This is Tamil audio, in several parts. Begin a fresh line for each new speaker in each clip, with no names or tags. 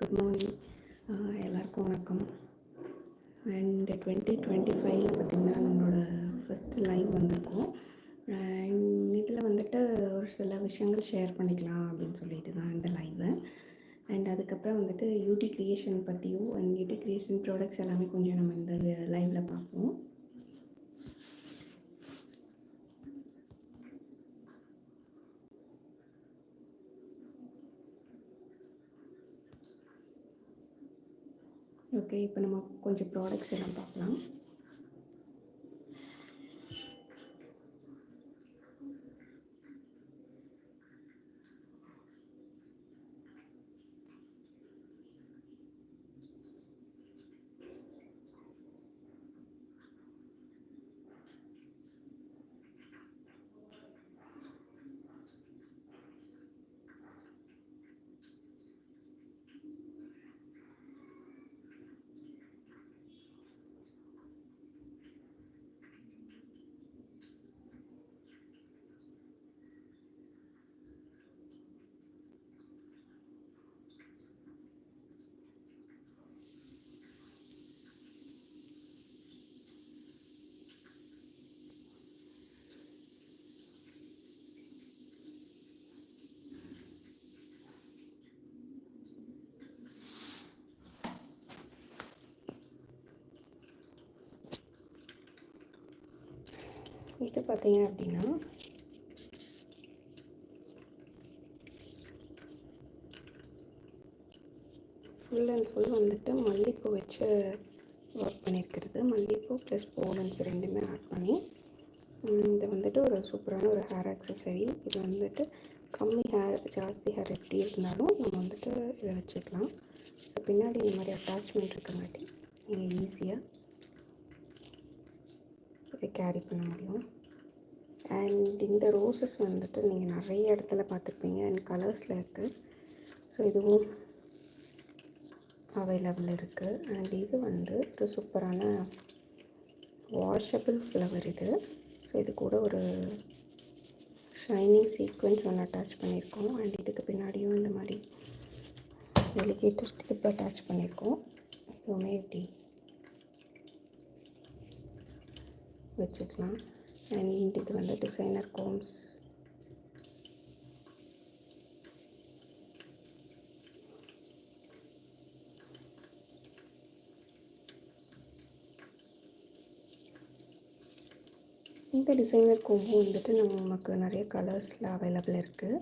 குட் மார்னிங் எல்லாருக்கும் வணக்கம். அண்ட் டுவெண்ட்டி டுவெண்ட்டி ஃபைவ்ல பார்த்திங்கன்னா நம்மளோட ஃபஸ்ட்டு லைவ் வந்திருக்கோம். இதில் வந்துட்டு ஒரு சில விஷயங்கள் ஷேர் பண்ணிக்கலாம் அப்படின்னு சொல்லிட்டு தான் இந்த லைவை அண்ட் அதுக்கப்புறம் வந்துட்டு யூடி க்ரியேஷன் பற்றியும் and U D creation products எல்லாமே கொஞ்சம் நம்ம இந்த லைவில் பார்ப்போம். ஓகே இப்போ நம்ம கொஞ்சம் ப்ராடக்ட்ஸ் எல்லாம் பார்க்கலாம். இது பார்த்தீங்க அப்படின்னா ஃபுல் அண்ட் ஃபுல் வந்துட்டு மல்லிகைப்பூ வச்சு ஒர்க் பண்ணியிருக்கிறது. மல்லிகைப்பூ ப்ளஸ் போலன்ஸ் ரெண்டுமே ஆட் பண்ணி இது வந்துட்டு ஒரு சூப்பரான ஒரு ஹேர் ஆக்சசரி இது வந்துட்டு கம்மி ஹேர் ஜாஸ்தி ஹேர் எப்படி இருந்தாலும் நம்ம வந்துட்டு இதை வச்சுக்கலாம். ஸோ பின்னாடி இந்த மாதிரி அட்டாச்மெண்ட் இருக்கங்காட்டி நீங்கள் ஈஸியாக இதை கேரி பண்ண முடியும். அண்ட் இந்த ரோசஸ் வந்துட்டு நீங்கள் நிறைய இடத்துல பார்த்துருப்பீங்க. அண்ட் கலர்ஸில் இருக்குது ஸோ இதுவும் அவைலபிள் இருக்குது அண்ட் இது வந்து ஒரு சூப்பரான வாஷபிள் ஃப்ளவர் இது. ஸோ இது கூட ஒரு ஷைனிங் சீக்வன்ஸ் ஒன்று அட்டாச் பண்ணியிருக்கோம். அண்ட் இதுக்கு பின்னாடியும் இந்த மாதிரி டெலிகேட்டர் கிளிப் அட்டாச் பண்ணியிருக்கோம். இதுவுமே இப்படி வச்சுக்கலாம். அண்ட் இது வந்து டிசைனர் கோம்ஸ் இந்த டிசைனர் கோம்பும் வந்துட்டு நமக்கு நிறைய கலர்ஸில் அவைலபிள் இருக்குது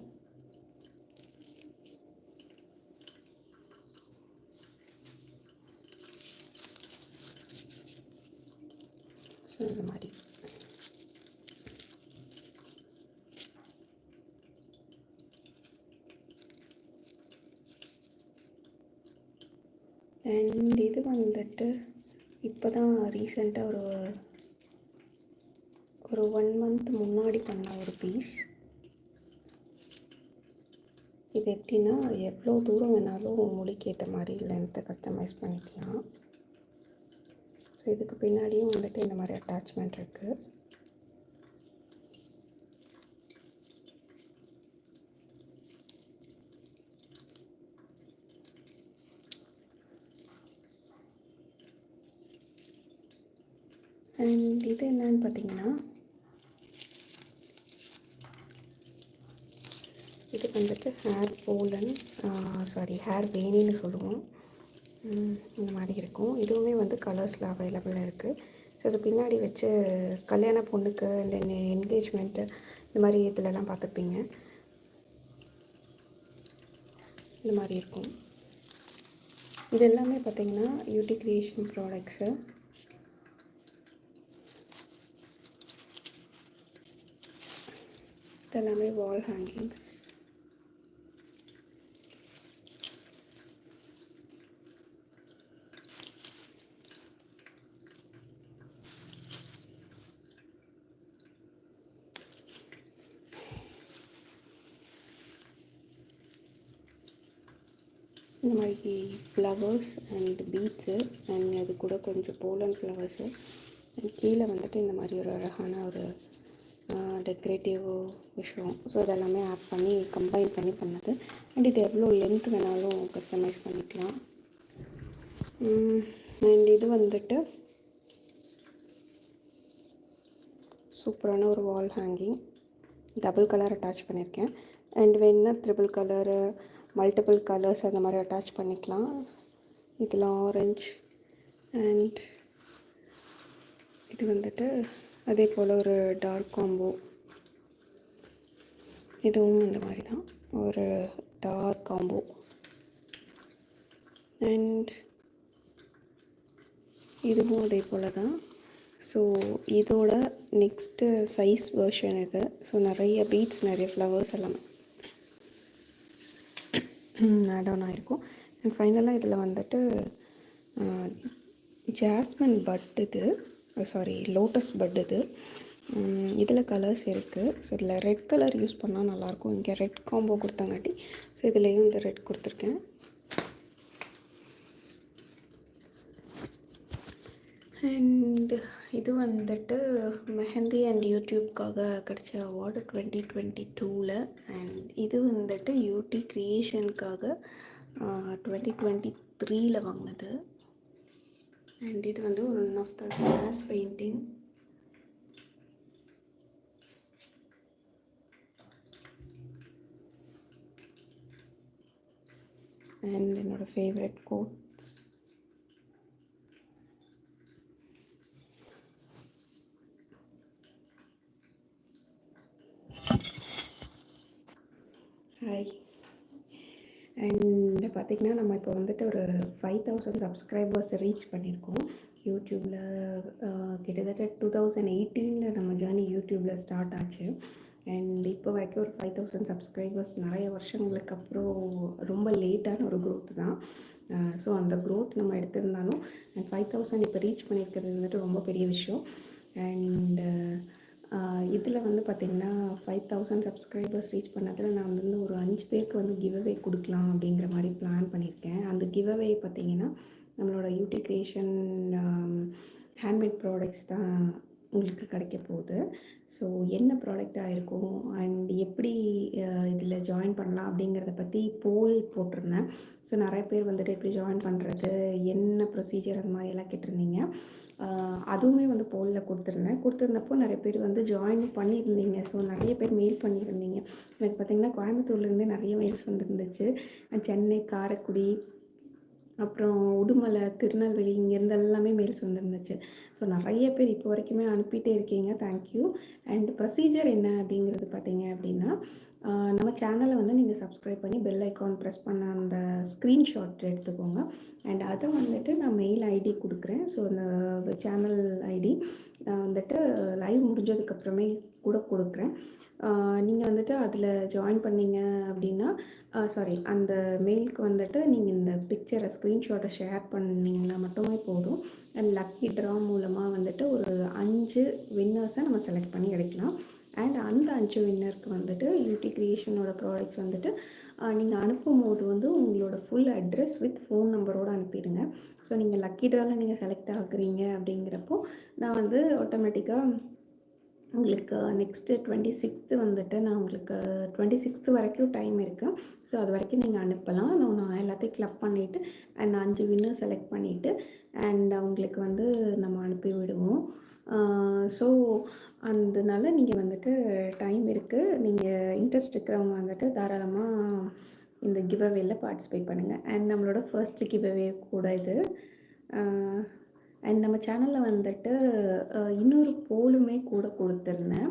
ஸோ இந்த மாதிரி அண்ட் இது வந்துட்டு இப்போ தான் ரீசெண்டாக ஒரு ஒரு ஒன் மந்த் முன்னாடி பண்ண ஒரு பீஸ் இது எப்படின்னா எவ்வளோ தூரம் வேணாலும் முடிக்கு ஏற்ற மாதிரி லென்த்தை கஸ்டமைஸ் பண்ணிக்கலாம். ஸோ இதுக்கு பின்னாடியும் வந்துட்டு இந்த மாதிரி அட்டாச்மெண்ட் இருக்குது அண்ட் இது என்னன்னு பார்த்தீங்கன்னா இது வந்துட்டு ஹேர் போலன் சாரி ஹேர் வேணின்னு சொல்லுவோம். இந்த மாதிரி இருக்கும். இதுவுமே வந்து கலர்ஸில் அவைலபிளாக இருக்குது ஸோ இது பின்னாடி வச்சு கல்யாண பொண்ணுக்கு இந்த என்கேஜ்மெண்ட்டு இந்த மாதிரி இதுலலாம் பார்த்துருப்பீங்க. இந்த மாதிரி இருக்கும். இது எல்லாமே பார்த்தீங்கன்னா யூடி கிரியேஷன் ப்ராடக்ட்ஸு இதெல்லாமே வால் ஹேங்கிங்ஸ் இந்த மாதிரி ஃப்ளவர்ஸ் அண்ட் பீட்ஸு அண்ட் அது கூட கொஞ்சம் போலன் ஃப்ளவர்ஸு அண்ட் கீழே வந்துட்டு இந்த மாதிரி ஒரு அழகான ஒரு டெக்கரேட்டிவ் விஷயம். ஸோ இதெல்லாமே ஆட் பண்ணி கம்பைன் பண்ணி பண்ணது. அண்ட் இது எவ்வளோ லென்த் வேணாலும் கஸ்டமைஸ் பண்ணிக்கலாம். அண்ட் இது வந்துட்டு சூப்பரான ஒரு wall hanging double colour attach பண்ணியிருக்கேன் அண்ட் வேணுன்னா ட்ரிபிள் கலரு மல்டிபிள் கலர்ஸ் அந்த மாதிரி அட்டாச் பண்ணிக்கலாம். இதில் ஆரஞ்ச் அண்ட் இது வந்துட்டு அதே போல் ஒரு டார்க் காம்போ இதுவும் இந்த மாதிரி தான் ஒரு டார்க் காம்போ அண்ட் இதுவும் அதே போல் தான் ஸோ இதோட நெக்ஸ்ட்டு சைஸ் வேர்ஷன் இது. ஸோ நிறைய பீட்ஸ் நிறைய ஃப்ளவர்ஸ் எல்லாம். ஆட் ஆன் ஆகிருக்கும் அண்ட் ஃபைனலாக இதில் வந்துட்டு ஜாஸ்மின் பட் இது. சாரி லோட்டஸ் பட் இது. இதில் கலர்ஸ் இருக்குது ஸோ இதில் ரெட் கலர் யூஸ் பண்ணால் நல்லாயிருக்கும் இங்கே ரெட் காம்போ கொடுத்தாங்காட்டி ஸோ இதுலேயும் இந்த ரெட் கொடுத்துருக்கேன். அண்ட் இது வந்துட்டு மெஹந்தி அண்ட் யூடியூப்காக கிடச்ச அவார்டு டுவெண்ட்டி டுவெண்ட்டி டூவில் அண்ட் இது வந்துட்டு யூடி க்ரியேஷனுக்காக டுவெண்ட்டி டுவெண்ட்டி த்ரீயில் வாங்கினது. அண்ட் இது வந்து one of the class painting and என்னோடய ஃபேவரட் கோட் ஹாய் And பார்த்திங்கன்னா நம்ம இப்போ வந்துட்டு ஒரு ஃபைவ் தௌசண்ட் சப்ஸ்கிரைபர்ஸ் ரீச் பண்ணியிருக்கோம். யூடியூப்பில் கிட்டத்தட்ட டூ தௌசண்ட் எயிட்டீனில் நம்ம ஜேர்னி யூடியூப்பில் ஸ்டார்ட் ஆச்சு. அண்ட் இப்போ வரைக்கும் ஒரு ஃபைவ் தௌசண்ட் சப்ஸ்கிரைபர்ஸ் நிறைய வருஷங்களுக்கு அப்புறம் ரொம்ப லேட்டான ஒரு க்ரோத் தான். ஸோ அந்த க்ரோத் நம்ம எடுத்திருந்தாலும் அண்ட் ஃபைவ் தௌசண்ட் இப்போ ரீச் பண்ணியிருக்கிறது வந்துட்டு ரொம்ப பெரிய விஷயம். அண்டு இதில் வந்து பார்த்திங்கன்னா ஃபைவ் தௌசண்ட் சப்ஸ்கிரைபர்ஸ் ரீச் பண்ணதில் நான் வந்து ஒரு அஞ்சு பேருக்கு வந்து கிவ் அவே கொடுக்கலாம் அப்படிங்கிற மாதிரி பிளான் பண்ணியிருக்கேன். அந்த கிவ் அவே பார்த்திங்கன்னா நம்மளோட யூடி கிரியேஷன் ஹேண்ட்மேட் ப்ராடக்ட்ஸ் தான் உங்களுக்கு கிடைக்க போகுது. ஸோ என்ன ப்ராடக்டாக இருக்கும் அண்ட் எப்படி இதில் ஜாயின் பண்ணலாம் அப்படிங்கிறத பற்றி போல் போட்டிருந்தேன். ஸோ நிறைய பேர் வந்துட்டு எப்படி ஜாயின் பண்ணுறது என்ன ப்ரொசீஜர் அந்த மாதிரியெல்லாம் கேட்டிருந்தீங்க. அதுவுமே வந்து போலில் கொடுத்துருந்தேன். கொடுத்துருந்தப்போ நிறைய பேர் வந்து ஜாயின் பண்ணியிருந்தீங்க. ஸோ நிறைய பேர் மெயில் பண்ணியிருந்தீங்க. எனக்கு பார்த்திங்கன்னா கோயம்புத்தூர்லேருந்து நிறைய மெயில்ஸ் வந்துருந்துச்சு. சென்னை காரைக்குடி அப்புறம் உடுமலை திருநெல்வேலி இங்கேருந்து எல்லாமே மெயில்ஸ் வந்துருந்துச்சு. ஸோ நிறைய பேர் இப்போ வரைக்குமே அனுப்பிட்டே இருக்கீங்க. தேங்க்யூ அண்ட் ப்ரொசீஜர் என்ன அப்படிங்கிறது பார்த்தீங்க அப்படின்னா நம்ம சேனலை வந்து நீங்கள் சப்ஸ்கிரைப் பண்ணி பெல் ஐக்கான் ப்ரெஸ் பண்ண அந்த ஸ்க்ரீன்ஷாட் எடுத்துக்கோங்க. அண்ட் அதை வந்துட்டு நான் மெயில் ஐடி கொடுக்குறேன். ஸோ அந்த சேனல் ஐடி வந்துட்டு லைவ் முடிஞ்சதுக்கப்புறமே கூட கொடுக்குறேன். நீங்கள் வந்துட்டு அதில் ஜாயின் பண்ணீங்க அப்படின்னா சாரி அந்த மெயிலுக்கு வந்துட்டு நீங்கள் இந்த பிக்சரை ஸ்க்ரீன்ஷாட்டை ஷேர் பண்ணிங்கன்னா மட்டுமே போதும். அண்ட் லக்கி ட்ரா மூலமாக வந்துட்டு ஒரு அஞ்சு வின்னர்ஸை நம்ம செலக்ட் பண்ணி எடுக்கலாம். அண்ட் அந்த அஞ்சு வின்னருக்கு வந்துட்டு யூடி க்ரியேஷனோட ப்ராடக்ட் வந்துட்டு நீங்கள் அனுப்பும் போது வந்து உங்களோட ஃபுல் அட்ரஸ் வித் ஃபோன் நம்பரோடு அனுப்பிடுங்க. ஸோ நீங்கள் லக்கி ட்ராவில் நீங்கள் செலக்ட் ஆகுறீங்க அப்படிங்கிறப்போ நான் வந்து ஆட்டோமேட்டிக்காக உங்களுக்கு நெக்ஸ்ட்டு டுவெண்ட்டி சிக்ஸ்த்து வந்துட்டு நான் உங்களுக்கு டுவெண்ட்டி சிக்ஸ்த்து வரைக்கும் டைம் இருக்குது ஸோ அது வரைக்கும் நீங்கள் அனுப்பலாம். நான் நான் எல்லாத்தையும் கிளப் பண்ணிவிட்டு அண்ட் அஞ்சு வின்னும் செலக்ட் பண்ணிவிட்டு அண்ட் அவங்களுக்கு வந்து நம்ம அனுப்பி விடுவோம். ஸோ அதனால நீங்கள் வந்துட்டு டைம் இருக்குது நீங்கள் இன்ட்ரெஸ்ட் இருக்கிறவங்க வந்துட்டு தாராளமாக இந்த கிவ் அவேல பார்ட்டிசிபேட் பண்ணுங்கள் அண்ட் நம்மளோட ஃபர்ஸ்ட் கிவ் அவே கூட இது. அண்ட் நம்ம சேனலில் வந்துட்டு இன்னொரு போலுமே கூட கொடுத்துருந்தேன்.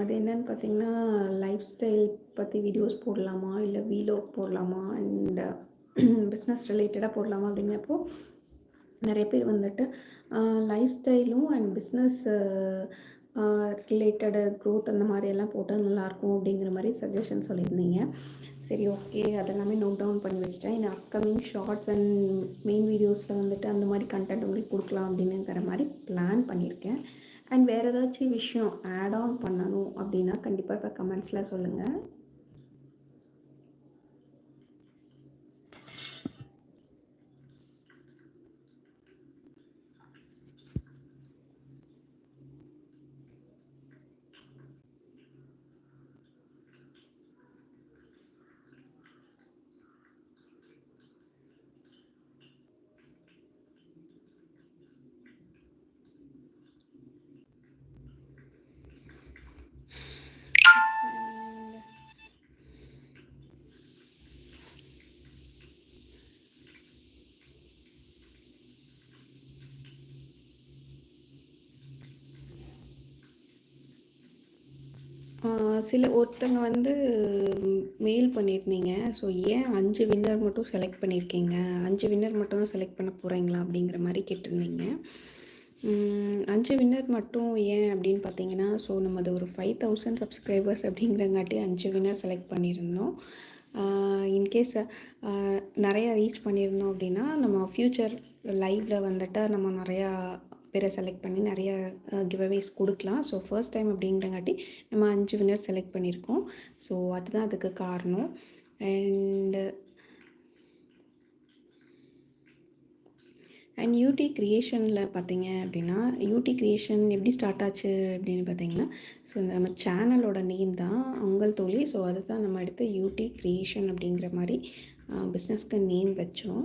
அது என்னென்னு பார்த்தீங்கன்னா லைஃப் ஸ்டைல் பற்றி வீடியோஸ் போடலாமா? இல்லை வீலாக் போடலாமா? அண்ட் பிஸ்னஸ் ரிலேட்டடாக போடலாமா? அப்படிங்கிறப்போ நிறைய பேர் வந்துட்டு லைஃப் ஸ்டைலும் அண்ட் பிஸ்னஸ் ரிலேட்டடு க்ரோத் அந்த மாதிரியெல்லாம் போட்டால் நல்லாயிருக்கும் அப்படிங்கிற மாதிரி சஜஷன் சொல்லியிருந்தீங்க. சரி ஓகே அதெல்லாமே நோட் டவுன் பண்ணி வச்சிட்டேன். இந்த அப்கமிங் ஷார்ட்ஸ் அண்ட் மெயின் வீடியோஸில் வந்துட்டு அந்த மாதிரி கண்டென்ட் உங்களுக்கு கொடுக்கலாம் அப்படின்னுங்கிற மாதிரி பிளான் பண்ணியிருக்கேன். அண்ட் வேறு ஏதாச்சும் விஷயம் ஆட் ஆன் பண்ணணும் அப்படின்னா கண்டிப்பாக இப்போ கமெண்ட்ஸில் சொல்லுங்கள் சில ஒருத்தங்க வந்து மெயில் பண்ணியிருந்தீங்க. ஸோ ஏன் அஞ்சு வின்னர் மட்டும் செலக்ட் பண்ணியிருக்கீங்க? அஞ்சு வின்னர் மட்டும் தான் செலக்ட் பண்ண போகிறீங்களா அப்படிங்கிற மாதிரி கேட்டிருந்தீங்க. அஞ்சு வின்னர் மட்டும் ஏன் அப்படின்னு பார்த்தீங்கன்னா ஸோ நம்மது ஒரு ஃபைவ் தௌசண்ட் சப்ஸ்கிரைபர்ஸ் அப்படிங்கிறங்காட்டி அஞ்சு வின்னர் செலக்ட் பண்ணியிருந்தோம். இன்கேஸ் நிறையா ரீச் பண்ணியிருந்தோம் அப்படின்னா நம்ம ஃப்யூச்சர் லைவில் வந்துட்டு நம்ம நிறையா பேரை செலக்ட் பண்ணி நிறைய கிவ்அவேஸ் கொடுக்கலாம். ஸோ ஃபர்ஸ்ட் டைம் அப்படிங்கிறங்காட்டி நம்ம அஞ்சு வினர் செலக்ட் பண்ணியிருக்கோம். ஸோ அதுதான் அதுக்கு காரணம். அண்டு அண்ட் யூடி க்ரியேஷனில் பார்த்தீங்க அப்படின்னா யூடி க்ரியேஷன் எப்படி ஸ்டார்ட் ஆச்சு அப்படின்னு பார்த்தீங்கன்னா ஸோ நம்ம சேனலோட நேம் தான் உங்கள் தொழில் ஸோ அதை தான் நம்ம எடுத்து யூடி க்ரியேஷன் அப்படிங்கிற மாதிரி பிஸ்னஸ்க்கு நேம் வச்சோம்.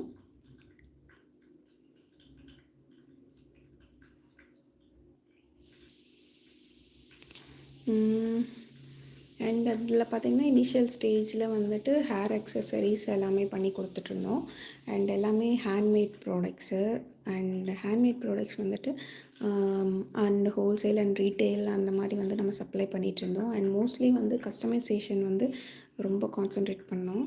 அண்ட் அதில் பார்த்திங்கன்னா இனிஷியல் ஸ்டேஜில் வந்துட்டு ஹேர் அக்சசரிஸ் எல்லாமே பண்ணி கொடுத்துட்ருந்தோம். அண்ட் எல்லாமே handmade products and handmade products வந்துட்டு அண்ட் ஹோல்சேல் அண்ட் ரீட்டெயில் அந்த மாதிரி வந்து நம்ம சப்ளை பண்ணிகிட்ருந்தோம் அண்ட் மோஸ்ட்லி வந்து கஸ்டமைசேஷன் வந்து ரொம்ப கான்சென்ட்ரேட் பண்ணோம்.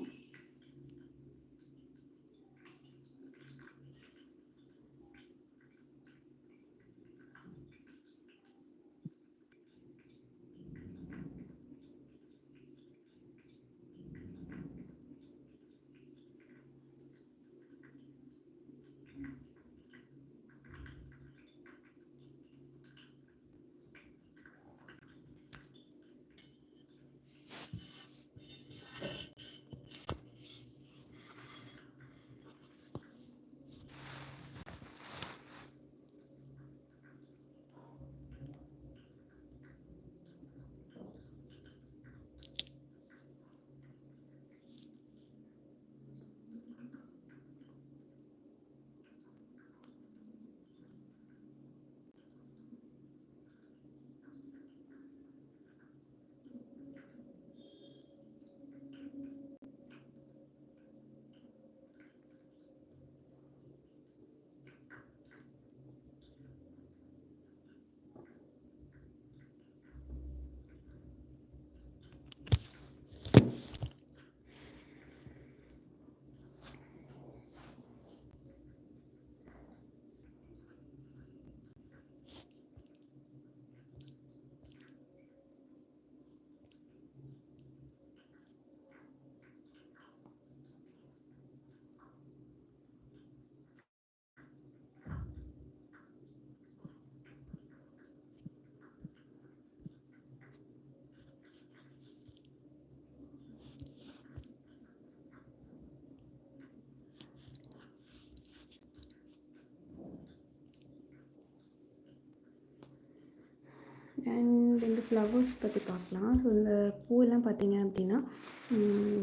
அண்ட் இந்த ஃப்ளவர்ஸ் பற்றி பார்க்கலாம். ஸோ இந்த பூவெல்லாம் பார்த்தீங்க அப்படின்னா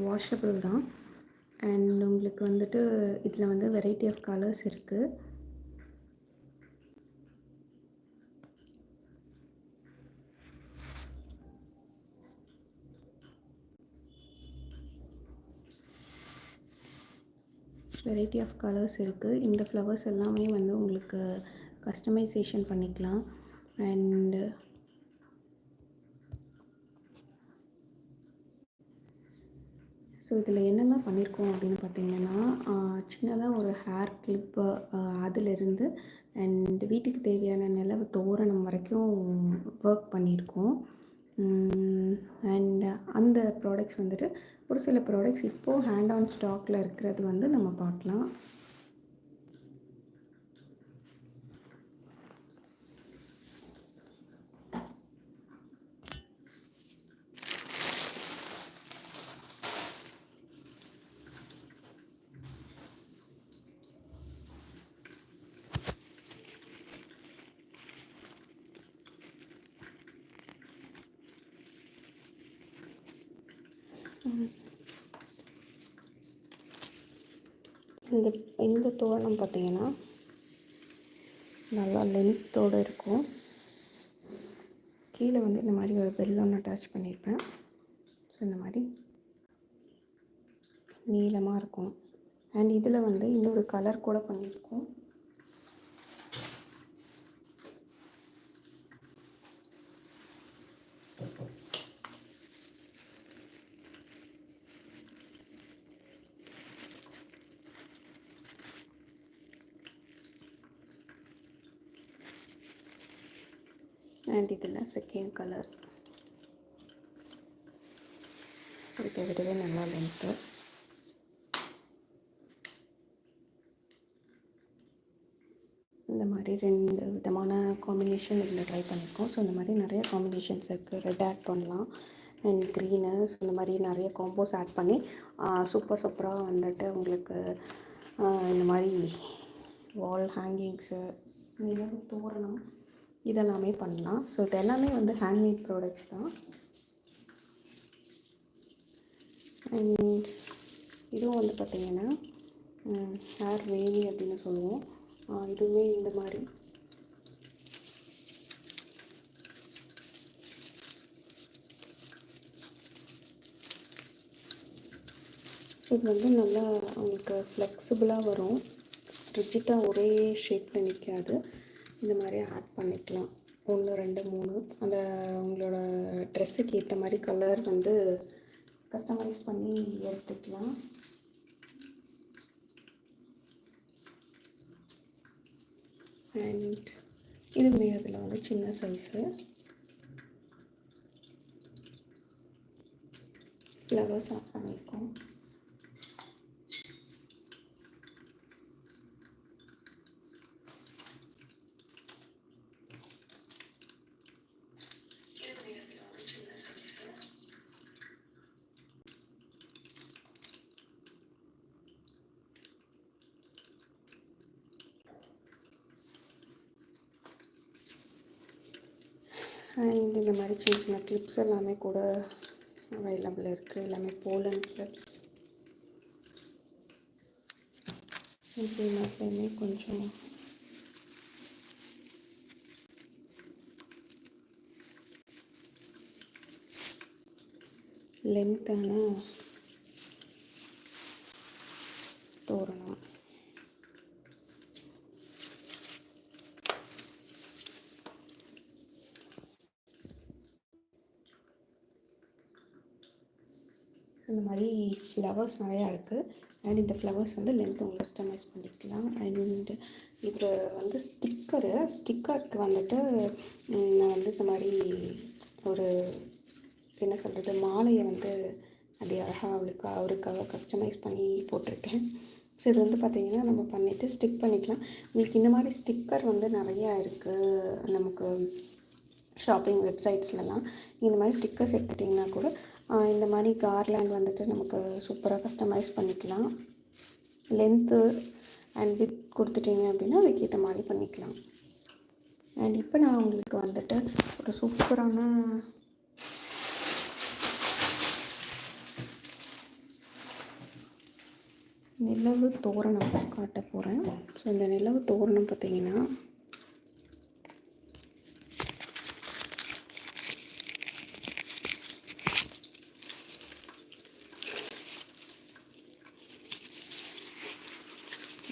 வாஷபிள் தான். அண்ட் உங்களுக்கு வந்துட்டு இதில் வந்து வெரைட்டி ஆஃப் கலர்ஸ் இருக்குது வெரைட்டி ஆஃப் கலர்ஸ் இருக்குது இந்த ஃப்ளவர்ஸ் எல்லாமே வந்து உங்களுக்கு கஸ்டமைசேஷன் பண்ணிக்கலாம். அண்டு ஸோ இதில் என்னெல்லாம் பண்ணியிருக்கோம் அப்படின்னு பார்த்தீங்கன்னா சின்னதாக ஒரு ஹேர் கிளிப்பு அதிலிருந்து அண்ட் வீட்டுக்கு தேவையான நிலவு தோரணம் வரைக்கும் ஒர்க் பண்ணியிருக்கோம் அண்ட் அந்த ப்ராடக்ட்ஸ் வந்துட்டு ஒரு சில ப்ராடக்ட்ஸ் இப்போது ஹேண்ட் ஆன் ஸ்டாக்கில் இருக்கிறது வந்து நம்ம பார்க்கலாம் இந்த இந்த தோரணம் பார்த்திங்கன்னா நல்லா லென்த்தோடு இருக்கும். கீழே வந்து இந்த மாதிரி ஒரு பெல் ஒன்று அட்டாச் பண்ணியிருப்பேன் ஸோ இந்த மாதிரி நீளமாக இருக்கும். அண்ட் இதில் வந்து இன்னொரு கலர் கூட பண்ணியிருக்கோம் அண்ட் இதில் செகண்ட் கலர் இதை விடவே நல்லா லென்த்து இந்த மாதிரி ரெண்டு விதமான காம்பினேஷன் இதில் ட்ரை பண்ணியிருக்கோம் ஸோ இந்த மாதிரி நிறைய காம்பினேஷன்ஸ் இருக்குது ரெட் ஆட் பண்ணலாம். அண்ட் க்ரீனு ஸோ இந்த மாதிரி நிறைய காம்போஸ் ஆட் பண்ணி சூப்பர் சூப்பராக வந்துட்டு உங்களுக்கு இந்த மாதிரி வால் ஹேங்கிங்ஸு நிலவு தோரணம். இதெல்லாமே பண்ணலாம். ஸோ இது எல்லாமே வந்து ஹேண்ட்மேட் ப்ராடக்ட்ஸ் தான். அண்ட் இதுவும் வந்து பார்த்திங்கன்னா ஹேர் வேவி அப்படின்னு சொல்லுவோம். இதுவுமே இந்த மாதிரி. இது வந்து நல்லா உங்களுக்கு ஃப்ளெக்சிபிளாக வரும். ரிஜிட்டாக ஒரே ஷேப்பில் நிற்காது இந்த மாதிரி ஆட் பண்ணிக்கலாம். ஒன்று ரெண்டு மூணு. அந்த உங்களோட ட்ரெஸ்ஸுக்கு ஏற்ற மாதிரி கலர் வந்து கஸ்டமைஸ் பண்ணி எடுத்துக்கலாம். அண்ட் இதுவுமே அதில் வந்து சின்ன சைஸு ஃப்ளவர்ஸ் ஆட் பண்ணியிருக்கோம் அண்ட் இந்த மாதிரி சின்ன சின்ன கிளிப்ஸ் எல்லாமே கூட அவைலபிள் இருக்குது எல்லாமே போலன் கிளிப்ஸ் எல்லாத்தையுமே கொஞ்சம் லென்த்தான தோரணம் இந்த மாதிரி ஃப்ளவர்ஸ் நிறையா இருக்குது அண்ட் இந்த ஃப்ளவர்ஸ் வந்து லென்த் உங்களுக்கு கஸ்டமைஸ் பண்ணிக்கலாம். அண்ட் இவர் வந்து ஸ்டிக்கரு ஸ்டிக்கருக்கு வந்துட்டு நான் வந்து இந்த மாதிரி ஒரு என்ன சொல்கிறது மாலையை வந்து அப்படி அழகாக அவளுக்கு அவருக்காக கஸ்டமைஸ் பண்ணி போட்டிருக்கேன். ஸோ இது வந்து பார்த்திங்கன்னா நம்ம பண்ணிவிட்டு ஸ்டிக் பண்ணிக்கலாம். உங்களுக்கு இந்த மாதிரி ஸ்டிக்கர் வந்து நிறையா இருக்குது நமக்கு ஷாப்பிங் வெப்சைட்ஸ்லலாம் இந்த மாதிரி ஸ்டிக்கர்ஸ் எடுத்துட்டிங்கன்னா கூட இந்த மாதிரி கார்லேண்ட் வந்துட்டு நமக்கு சூப்பராக கஸ்டமைஸ் பண்ணிக்கலாம். லென்த்து அண்ட் வித் கொடுத்துட்டீங்க அப்படின்னா அதுக்கேற்ற மாதிரி பண்ணிக்கலாம். அண்ட் இப்போ நான் உங்களுக்கு வந்துட்டு ஒரு சூப்பரான நிலவு தோரணம் காட்ட போகிறேன் ஸோ இந்த நிலவு தோரணம் பார்த்தீங்கன்னா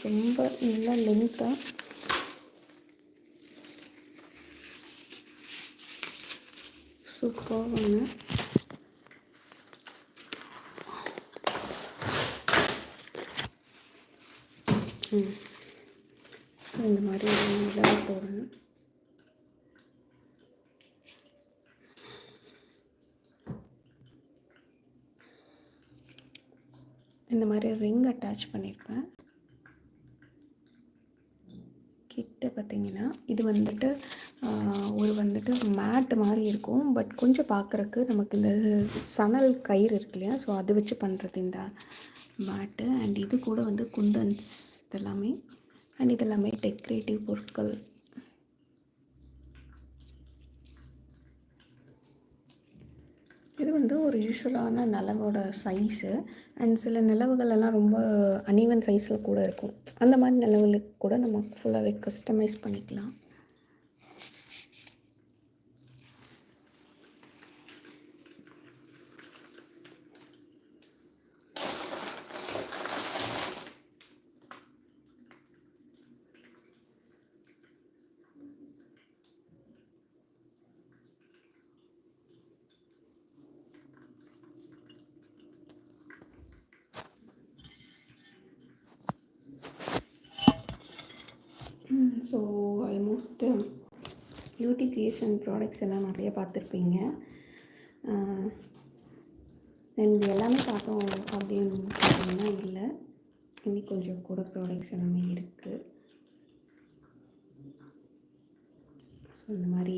ரொம்ப நல்லா லென்த்தாக சூப்பராக ம். ஸோ இந்த மாதிரி நல்லா தோரணம் இந்த மாதிரி ரிங் அட்டாச் பண்ணியிருப்பேன் கிட்ட பார்த்தீங்கன்னா இது வந்துட்டு ஒரு வந்துட்டு மேட் மாதிரி இருக்கும். பட் கொஞ்சம் பார்க்குறக்கு நமக்கு இந்த சணல் கயிறு இருக்கு இல்லையா? ஸோ அது வச்சு பண்ணுறது இந்த மேட்டு. அண்ட் இது கூட வந்து குந்தன்ஸ் இதெல்லாமே. அண்ட் இதெல்லாமே டெக்கரேட்டிவ் பொருட்கள் இது வந்து ஒரு யூஸ்வலான நிலவோட சைஸு அண்ட் சில நிலவுகளெல்லாம் ரொம்ப அனீவன் சைஸில் கூட இருக்கும். அந்த மாதிரி நிலவுகளுக்கு கூட நம்ம ஃபுல்லாகவே கஸ்டமைஸ் பண்ணிக்கலாம். ஃபஸ்ட்டு பியூட்டி க்ரியேஷன் ப்ராடக்ட்ஸ் எல்லாம் நிறைய பார்த்துருப்பீங்க. இது எல்லாமே பார்த்தோம் அப்படின்னு பார்த்தீங்கன்னா இல்லை. இன்னும் கொஞ்சம் கூட ப்ராடக்ட்ஸ் எல்லாமே இருக்குது ஸோ இந்த மாதிரி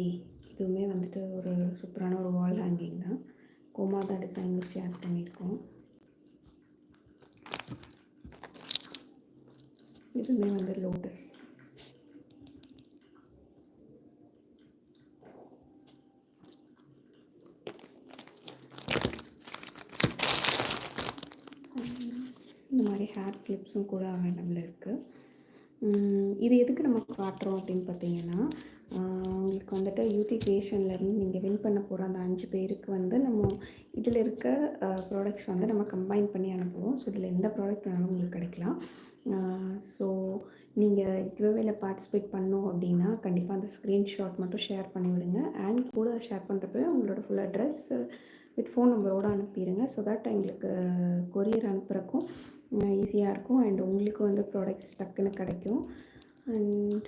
இதுவுமே வந்துட்டு ஒரு சூப்பரான ஒரு வால் ஹேங்கிங் தான். கோமாதா டிசைன் வச்சு ஆட் பண்ணியிருக்கோம். இதுவுமே வந்து லோட்டஸ் இந்த மாதிரி ஹேர் கிளிப்ஸும் கூட அவைலபிள் இருக்குது இது எதுக்கு நம்ம காட்டுறோம் அப்படின்னு பார்த்தீங்கன்னா உங்களுக்கு வந்துட்டு யூடி கிரியேஷன்லேருந்து நீங்கள் வின் பண்ண போகிற அந்த அஞ்சு பேருக்கு வந்து நம்ம இதில் இருக்க ப்ராடக்ட்ஸ் வந்து நம்ம கம்பைன் பண்ணி அனுப்புவோம். ஸோ இதில் எந்த ப்ராடக்ட் வேணாலும் உங்களுக்கு கிடைக்கலாம். ஸோ நீங்கள் கிவ்அவேல பார்ட்டிசிபேட் பண்ணோம் அப்படின்னா கண்டிப்பாக அந்த ஸ்க்ரீன்ஷாட் மட்டும் ஷேர் பண்ணி விடுங்க. அண்ட் கூட ஷேர் பண்ணுறப்ப உங்களோட ஃபுல் அட்ரஸ் வித் ஃபோன் நம்பரோடு அனுப்பிடுங்க. ஸோ தட் எங்களுக்கு கொரியர் அனுப்புகிறக்கும் ஈஸியாக இருக்கும். அண்ட் உங்களுக்கு வந்து ப்ராடக்ட்ஸ் டக்குன்னு கிடைக்கும். அண்ட்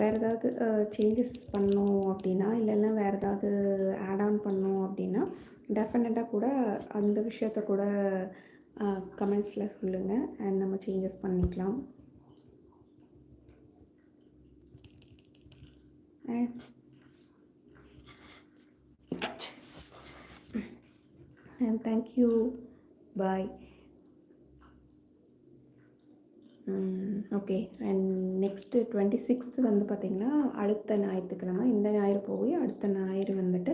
வேறு ஏதாவது சேஞ்சஸ் பண்ணோம் அப்படின்னா இல்லைன்னா வேறு ஏதாவது ஆட் ஆன் பண்ணோம் அப்படின்னா டெஃபினட்டாக கூட அந்த விஷயத்த கூட கமெண்ட்ஸில் சொல்லுங்கள் அண்ட் நம்ம சேஞ்சஸ் பண்ணிக்கலாம். And thank you bye okay and next twenty sixth வந்து பார்த்திங்கன்னா அடுத்த ஞாயிற்றுக்கிழமை இந்த ஞாயிறு போய் அடுத்த ஞாயிறு வந்துட்டு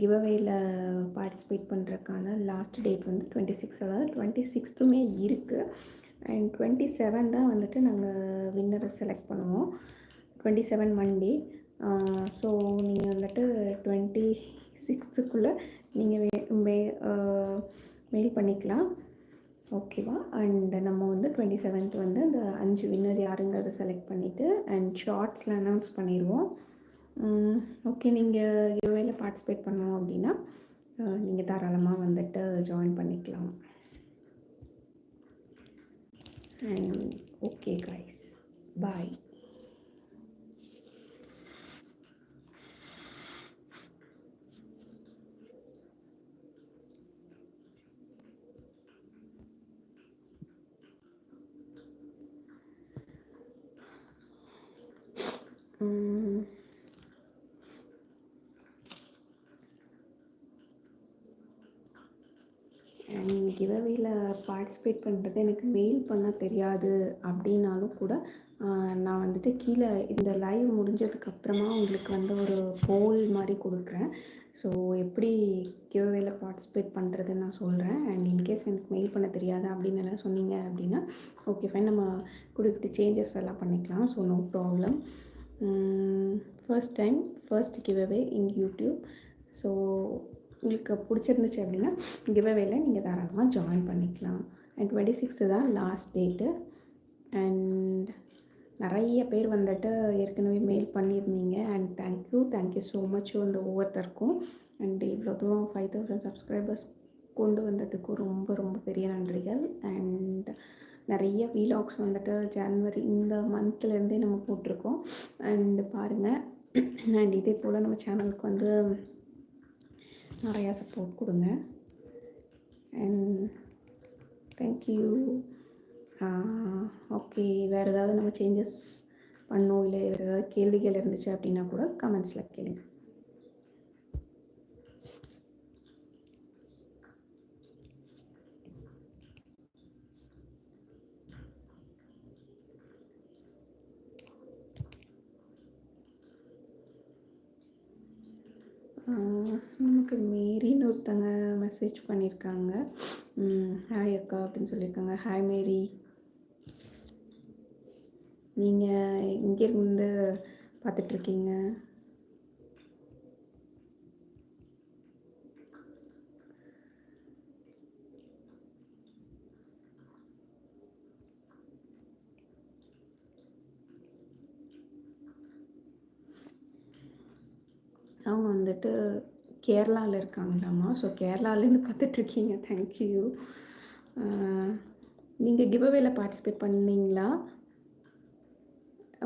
கிவ்அவேயில் பார்ட்டிசிபேட் பண்ணுறதுக்கான லாஸ்ட் டேட் வந்து டுவெண்ட்டி சிக்ஸ் அதாவது டுவெண்ட்டி சிக்ஸ்த்துமே இருக்குது அண்ட் டுவெண்ட்டி செவன் தான் வந்துட்டு நாங்கள் வின்னரை செலக்ட் பண்ணுவோம். டுவெண்ட்டி செவன் மண்டே ஸோ நீங்கள் வந்துட்டு டுவெண்ட்டி சிக்ஸ்த்துக்குள்ளே நீங்கள் மெயில் பண்ணிக்கலாம். ஓகேவா? அண்ட் நம்ம வந்து டுவெண்ட்டி செவன்த் வந்து அந்த அஞ்சு வின்னர் யாருங்கிறத செலக்ட் பண்ணிவிட்டு அண்ட் ஷார்ட்ஸில் அனௌன்ஸ் பண்ணிடுவோம். ஓகே நீங்கள் யூஏயில் பார்ட்டிசிபேட் பண்ணணும் அப்படின்னா நீங்கள் தாராளமாக வந்துட்டு ஜாயின் பண்ணிக்கலாம். அண்ட் ஓகே கைஸ் பாய் கிவ்அவேயில் பார்ட்டிசிபேட் பண்ணுறது எனக்கு மெயில் பண்ண தெரியாது அப்படின்னாலும் கூட நான் வந்துட்டு கீழே இந்த லைவ் முடிஞ்சதுக்கப்புறமா உங்களுக்கு வந்து ஒரு போல் மாதிரி கொடுக்குறேன். ஸோ எப்படி கிவ்அவேயில் பார்ட்டிசிபேட் பண்ணுறதுன்னு நான் சொல்கிறேன் அண்ட் இன்கேஸ் எனக்கு மெயில் பண்ண தெரியாது அப்படின்னு எல்லாம் சொன்னீங்க அப்படின்னா ஓகே ஃபைன் நம்ம கொடுக்கிட்டு சேஞ்சஸ் எல்லாம் பண்ணிக்கலாம். So no problem first time first giveaway in YouTube so உங்களுக்கு பிடிச்சிருந்துச்சு அப்படின்னா கிவ்அவேல நீங்கள் தாராளமாக ஜாயின் பண்ணிக்கலாம். அண்ட் டுவெண்ட்டி சிக்ஸ்த்து தான் லாஸ்ட் டேட்டு அண்ட் நிறைய பேர் வந்துட்டு ஏற்கனவே மெயில் பண்ணியிருந்தீங்க. And thank you thank you so much இந்த ஒவ்வொருத்தருக்கும். அண்ட் இவ்வளோ தூரம் ஃபைவ் தௌசண்ட் சப்ஸ்கிரைபர்ஸ் கொண்டு வந்ததுக்கும் ரொம்ப ரொம்ப பெரிய நன்றிகள். அண்ட் நிறைய வீலாக்ஸ் வந்துட்டு ஜனவரி இந்த மந்த்லேருந்தே நம்ம போட்டிருக்கோம். அண்டு பாருங்கள் அண்ட் இதே போல் நம்ம சேனலுக்கு வந்து நிறையா சப்போர்ட் கொடுங்க. அண்ட் தேங்க்யூ ஓகே வேறு ஏதாவது நம்ம சேஞ்சஸ் பண்ணோம் இல்லை வேறு ஏதாவது கேள்விகள் இருந்துச்சு அப்படின்னா கூட கமெண்ட்ஸில் கேளுங்க. நமக்கு மேரின்னு ஒருத்தங்க மெசேஜ் பண்ணியிருக்காங்க ஹாய் அக்கா அப்படின்னு சொல்லியிருக்காங்க ஹாய் மேரி. நீங்கள் இங்கேருந்து பார்த்துட்ருக்கீங்க அவங்க வந்துட்டு கேரளாவில் இருக்காங்களாம்மா? ஸோ கேரளாவிலேருந்து பார்த்துட்ருக்கீங்க. தேங்க்யூ நீங்கள் கிவ்அவேல பார்ட்டிசிபேட் பண்ணீங்களா?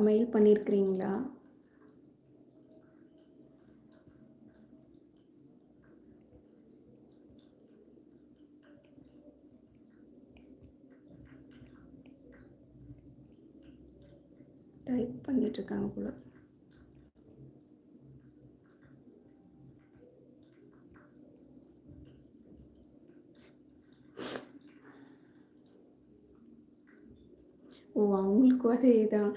மெயில் பண்ணியிருக்கிறீங்களா டைப் பண்ணிகிட்ருக்காங்க கூட ஓ அவங்களுக்கும் அதே தான்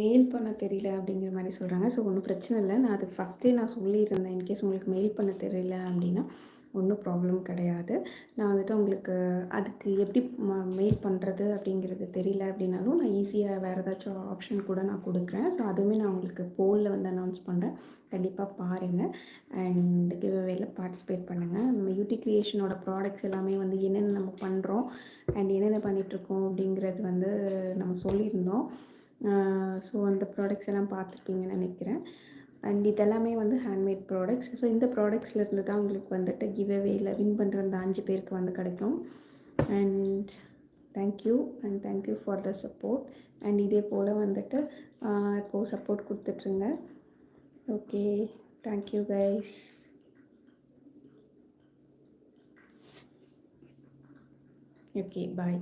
மெயில் பண்ண தெரியல அப்படிங்கிற மாதிரி சொல்கிறாங்க ஸோ ஒன்றும் பிரச்சனை இல்லை. நான் அது ஃபஸ்ட்டே நான் சொல்லியிருந்தேன். இன்கேஸ் உங்களுக்கு மெயில் பண்ண தெரியல அப்படின்னா ஒன்றும் ப்ராப்ளம் கிடையாது. நான் வந்துட்டு உங்களுக்கு அதுக்கு எப்படி மெயில் பண்ணுறது அப்படிங்கிறது தெரியல அப்படின்னாலும் நான் ஈஸியாக வேறு ஏதாச்சும் ஆப்ஷன் கூட நான் கொடுக்குறேன். ஸோ அதுவுமே நான் உங்களுக்கு போலில் வந்து அனௌன்ஸ் பண்ணுறேன் கண்டிப்பாக பாருங்கள் அண்ட் கிவ்அவேல பார்ட்டிசிபேட் பண்ணுங்கள் நம்ம யூடி க்ரியேஷனோட ப்ராடக்ட்ஸ் எல்லாமே வந்து என்னென்ன நம்ம பண்ணுறோம் அண்ட் என்னென்ன பண்ணிகிட்ருக்கோம் அப்படிங்கிறது வந்து நம்ம சொல்லியிருந்தோம். ஸோ அந்த ப்ராடக்ட்ஸ் எல்லாம் பார்த்துருப்பீங்கன்னு நினைக்கிறேன். அண்ட் இதெல்லாமே வந்து ஹேண்ட்மேட் ப்ராடக்ட்ஸ் ஸோ இந்த ப்ராடக்ட்ஸ்லேருந்து தான் உங்களுக்கு வந்துட்டு கிவ் அவேயில் வின் பண்ணுற அந்த அஞ்சு பேருக்கு வந்து கிடைக்கும். And thank you and thank you for the support and இதே போல் வந்துட்டு இப்போது support கொடுத்துட்ருங்க. Okay thank you guys okay bye